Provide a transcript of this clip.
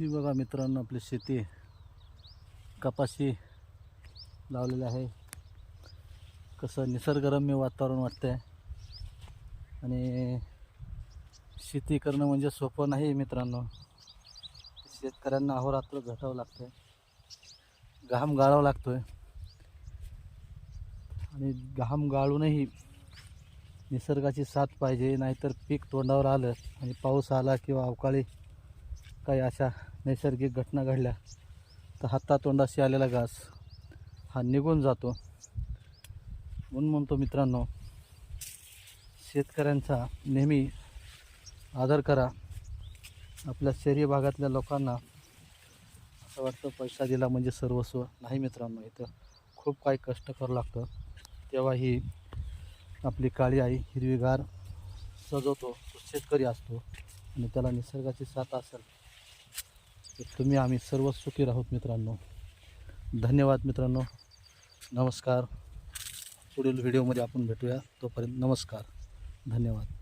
ही बघा मित्रांनो आपली शेती कपाशी लावलेली आहे. कसं निसर्गरम्य वातावरण वाटतं आहे आणि शेती करणं म्हणजे सोपं नाही मित्रांनो. शेतकऱ्यांना अहोरात्र झटावं आहे घाम गाळावा लागतोय. आणि घाम गाळूनही निसर्गाची साथ पाहिजे नाहीतर पीक तोंडावर आलं आणि पाऊस आला किंवा अवकाळी काही अशा नैसर्गिक घटना घडल्या तर हातातोंडाशी आलेला घास हा निघून जातो. म्हणून म्हणतो मित्रांनो शेतकऱ्यांचा नेहमी आदर करा. आपल्या शहरी भागातल्या लोकांना असं वाटतं पैसा दिला म्हणजे सर्वस्व. नाही मित्रांनो इथं खूप काही कष्ट करावं लागतं. तेव्हा ही आपली काळी आई हिरवीगार सजवतो. तो शेतकरी असतो आणि त्याला निसर्गाची साथ असेल. तुम्ही आम्ही सर्व सुखी राहूत मित्रांनो. धन्यवाद मित्रांनो. नमस्कार. पुढील व्हिडिओमध्ये आपण भेटूया. तोपर्यंत नमस्कार. धन्यवाद.